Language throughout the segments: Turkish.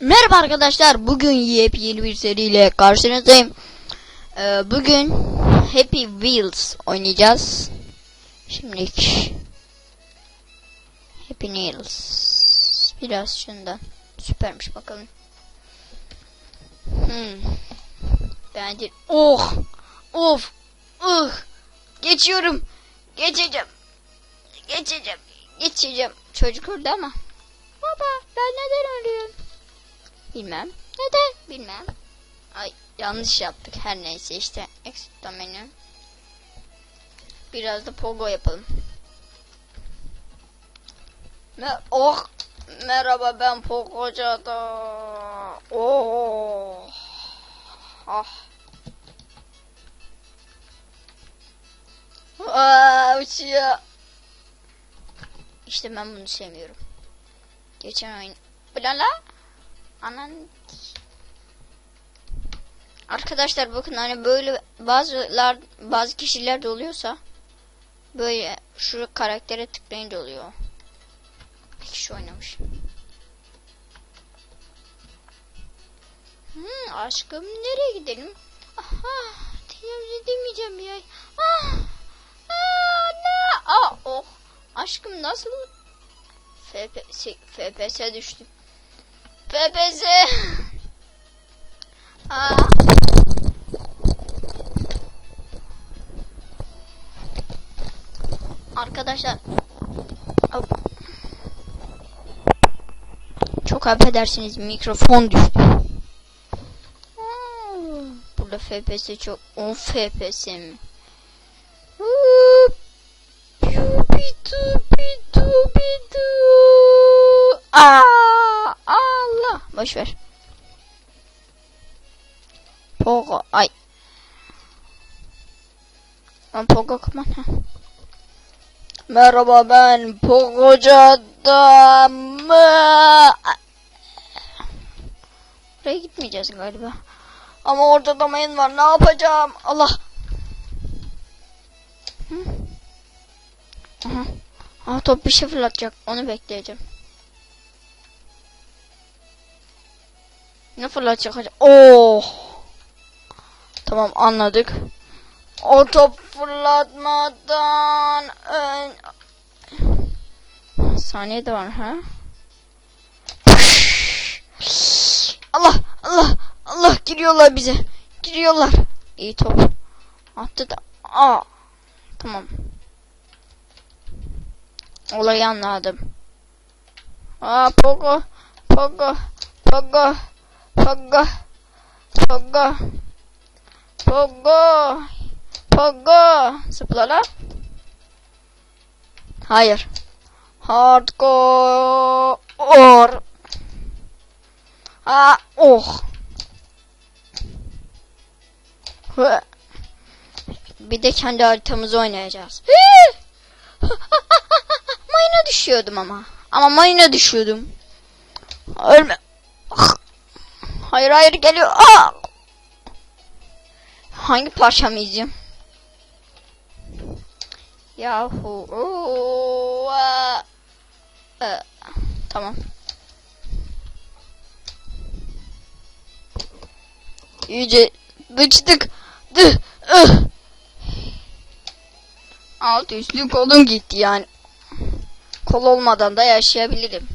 Merhaba arkadaşlar. Bugün yepyeni bir seriyle karşınızdayım. Ee, bugün Happy Wheels oynayacağız. Şimdilik Happy Wheels. Biraz şundan. Süpermiş bakalım. Hmm. Bence oh of uh geçiyorum. Geçeceğim. Geçeceğim. Geçeceğim. Çocuk öldü ama. Baba ben neden ölüyorum? Bilmem. Neden? Bilmem. Ay yanlış yaptık. Her neyse işte. Exit menü. Biraz da pogo yapalım. Mer oh. Merhaba ben Pogo'cada. Oh. Ah. Aa, uçuyor. İşte ben bunu sevmiyorum. Geçen oyun. Blala. Anan. Arkadaşlar bakın hani böyle bazılar bazı kişiler de oluyorsa böyle şu karaktere tıklayınca oluyor. Bir kişi oynamış. Hmm, aşkım nereye gidelim? Aha, televizyon demeyeceğim ya. Ah, ne? Ah, oh. Aşkım nasıl? FPS, FPS düştü. FPS. Aa. Arkadaşlar. Çok affedersiniz mikrofon düştü. Aa, Burada FPS çok 10 FPS mi? Hop. Yubidu bidu bidu. Aa, Allah. Boş ver. Pogo. Ay. Lan Pogo kaman. ha. Merhaba ben Pogocu adam. Buraya gitmeyeceğiz galiba. Ama orada da mayın var. Ne yapacağım? Allah. Aha. Aha top bir şey fırlatacak. Onu bekleyeceğim. Ne fırlatacak acaba? Oh. Tamam anladık. O top fırlatmadan ön... Saniye de var ha? Allah Allah Allah giriyorlar bize. Giriyorlar. İyi top. Attı da. Aa. Tamam. Olayı anladım. Aa Pogo. Pogo. Pogo. Pogo. Pogo. Pogo. Pogo. Zıpla la. Hayır. Hardcore. Or. Aa, oh. Bir de kendi haritamızı oynayacağız. mayına düşüyordum ama. Ama mayına düşüyordum. Ölme. Hayır hayır geliyor. Aa! Hangi parçamı yiyeceğim? Yahu. Ee, tamam. İyice dıçtık. Dı, ıh. Alt üstlü kolum gitti yani. Kol olmadan da yaşayabilirim.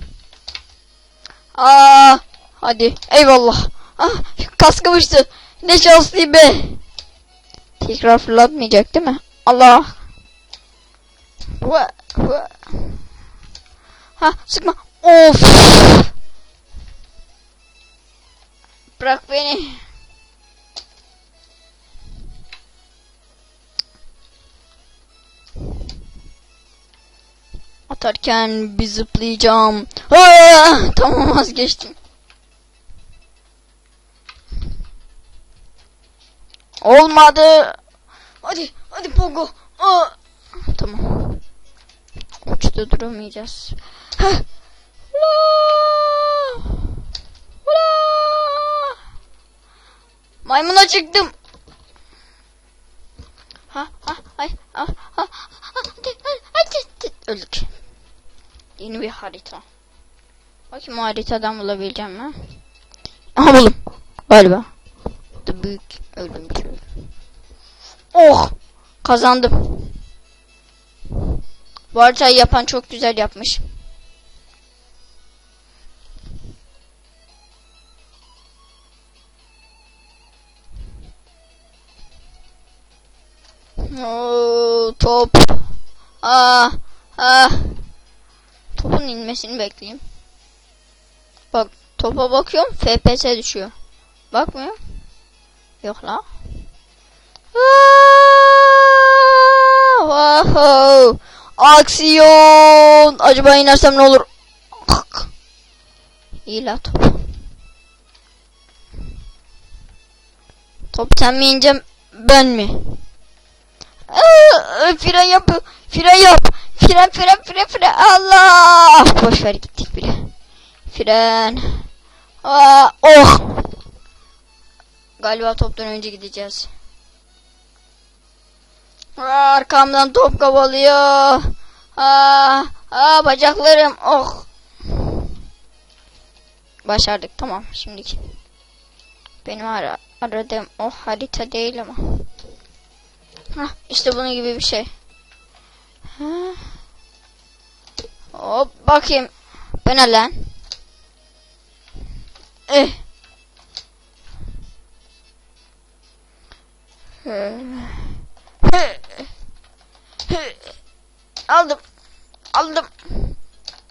Aa, hadi eyvallah. Ah, kaskım uçtu. Ne şanslıyım be. Tekrar fırlatmayacak değil mi? Allah. Ha sıkma. Of. Bırak beni. Atarken bir zıplayacağım. Aa, tamam vazgeçtim. Olmadı. Hadi, hadi Pogo. Aa. Tamam. Uçta duramayacağız. Heh. Maymuna çıktım. Ha ha ay ha ha hadi öldük. Yeni bir harita. Bakayım o haritadan bulabileceğim mi? Aha buldum. Galiba. Da büyük şey. Oh! Kazandım. Bu haritayı yapan çok güzel yapmış. Oo, top. Aa, aa. Topun inmesini bekleyeyim. Bak topa bakıyorum FPS düşüyor. Bakmıyor. Yok la. Wow. Aksiyon. Acaba inersem ne olur? İyi la top. Top sen mi ineceğim ben mi? Aa, fren yap. Fren yap. Fren fren fren fren. Allah. Boş ver gittik bile. Fren. Aa, oh. Galiba toptan önce gideceğiz. Arkamdan top kovalıyor. Aa, aa bacaklarım. Oh. Başardık tamam şimdiki. Benim ara aradığım o harita değil ama. Hah, işte bunun gibi bir şey. Ha. Hop bakayım. Bu lan? Eh. Aldım. Aldım.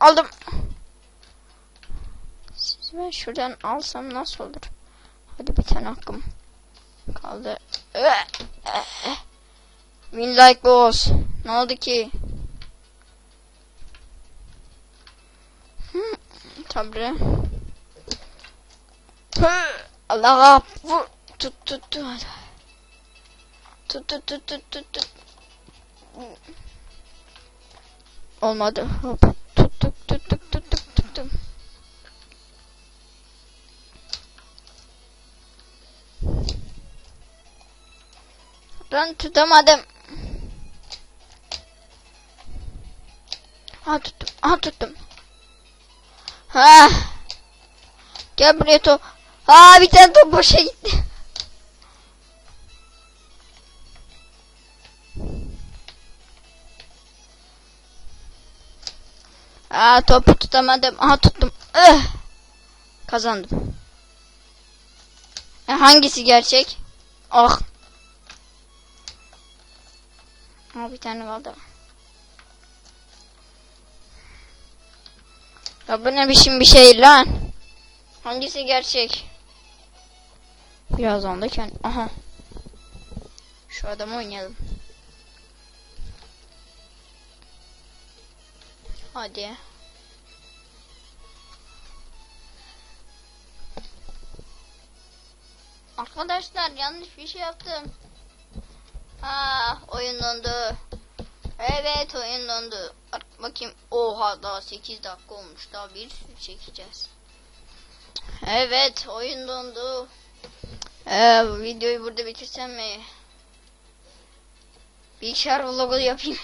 Aldım. Siz ben şuradan alsam nasıl olur? Hadi bir tane hakkım kaldı. Win like boss. Ne oldu ki? Hmm, tabii. Allah vur. Tut tut tut. Tut tut tut tut tut tut. Olmadı. Hop. Tut tut tut tut tut tut tuttum. Ben tutamadım. Ha tuttum. Ha tuttum. Ha. Gel buraya top. Ha bir tane top boşa gitti. Aa topu tutamadım. Aha tuttum. Ih. Kazandım. E, hangisi gerçek? Ah. Aa bir tane kaldı. Ya bu ne biçim bir şey lan? Hangisi gerçek? Birazdan da. Aha. Şu adamı oynayalım. Hadi. Arkadaşlar yanlış bir şey yaptım. Ha oyun dondu. Evet oyun dondu. Bak- Bakayım. Oha daha 8 dakika olmuş. Daha bir çekeceğiz. Evet oyun dondu. Ee, videoyu burada bitirsem mi? Bilgisayar vlogu yapayım.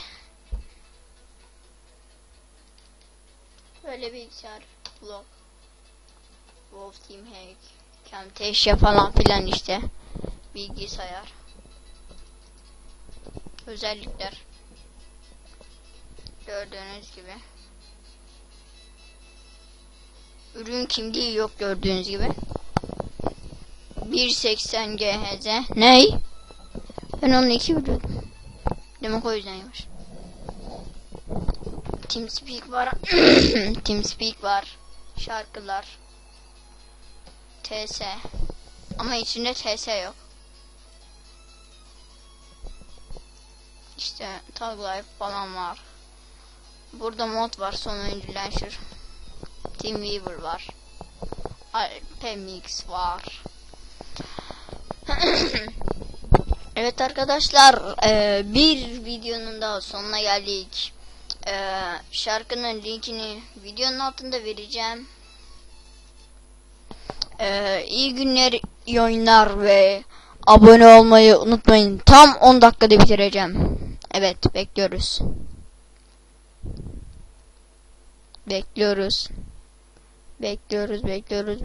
Böyle bilgisayar vlog. Wolf Team Hack. Camtasia falan filan işte. Bilgisayar. Özellikler. Gördüğünüz gibi. Ürün kimliği yok gördüğünüz gibi. 1.80 GHz. Ney? Ben onu iki biliyordum. Demek o yüzden yavaş. TeamSpeak var. TeamSpeak var. Şarkılar. TS. Ama içinde TS yok. İşte Tag Life falan var. Burada mod var son oyuncu launcher. Teamweaver var. Alpemix var. evet arkadaşlar eee, bir videonun daha sonuna geldik. Eee, şarkının linkini videonun altında vereceğim. Eee iyi günler, iyi oyunlar ve abone olmayı unutmayın. Tam 10 dakikada bitireceğim. Evet bekliyoruz. Bekliyoruz. Bekliyoruz, bekliyoruz, bekliyoruz.